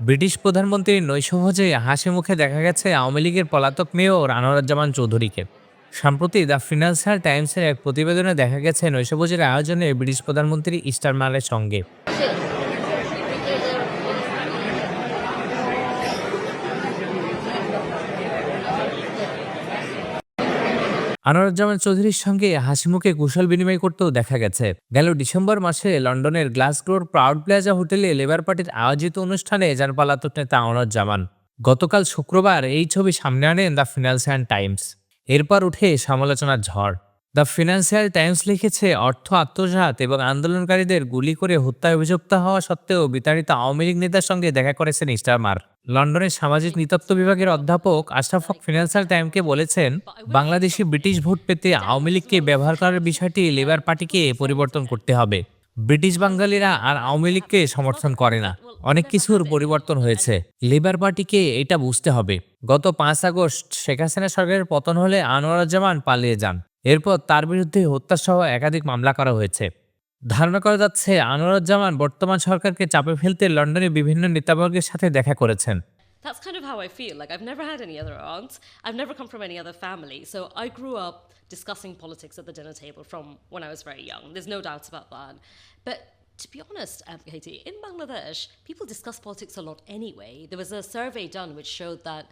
British প্রধানমন্ত্রীর নৈশভোজে হাসি মুখে দেখা গেছে আওয়ামী লীগের পলাতক মেয়র আনোয়ারুজ্জামান চৌধুরীকে। সম্প্রতি দ্য ফিনান্সিয়াল টাইমসের এক প্রতিবেদনে দেখা গেছে নৈশভোজের আয়োজনে ব্রিটিশ প্রধানমন্ত্রী ইস্টারমারের সঙ্গে। আনোয়ারুজ্জামান চৌধুরীর সঙ্গে হাসিমুখে কুশল বিনিময় করতেও দেখা গেছে। গেল ডিসেম্বর মাসে লন্ডনের গ্লাসগোর প্রাউড প্লাজা হোটেলে লেবার পার্টির আয়োজিত অনুষ্ঠানে যান পালাতক নেতা আনোয়ারুজ্জামান। গতকাল শুক্রবার এই ছবি সামনে আনেন দ্য ফিনান্সিয়াল টাইমস। এরপর উঠে সমালোচনার ঝড়। দ্য ফিনান্সিয়াল টাইমস লিখেছে, অর্থ আত্মসাৎ এবং আন্দোলনকারীদের গুলি করে হত্যায় অভিযুক্ত হওয়া সত্ত্বেও বিতাড়িত আওয়ামী লীগ নেতার সঙ্গে দেখা করেছেন ইস্টারমার লন্ডনের সামাজিক নৃতত্ব বিভাগের অধ্যাপক আশরাফ হক ফিনান্সিয়াল টাইমকে বলেছেন, বাংলাদেশি ব্রিটিশ ভোট পেতে আওয়ামী লীগকে ব্যবহার করার বিষয়টি লেবার পার্টিকে পরিবর্তন করতে হবে। ব্রিটিশ বাঙালিরা আর আওয়ামী লীগকে সমর্থন করে না। অনেক কিছুর পরিবর্তন হয়েছে। লেবার পার্টিকে এটা বুঝতে হবে। গত পাঁচ আগস্ট শেখ হাসিনা সরকারের পতন হলে আনোয়ারুজ্জামান পালিয়ে যান। এরপর তার বিরুদ্ধে হত্যাসহ একাধিক মামলা করা হয়েছে ধারণা করা যাচ্ছে আনোয়ারুজ্জামান বর্তমান সরকারকে চাপে ফেলতে লন্ডনে বিভিন্ন নেতাবর্গের সাথে দেখা করেছেন That's kind of how I feel. Like, I've never had any other aunts. I've never come from any other family. So I grew up discussing politics at the dinner table from when I was very young. There's no doubts about that. But to be honest, um, Katie, in Bangladesh, people discuss politics a lot anyway. There was a survey done which showed that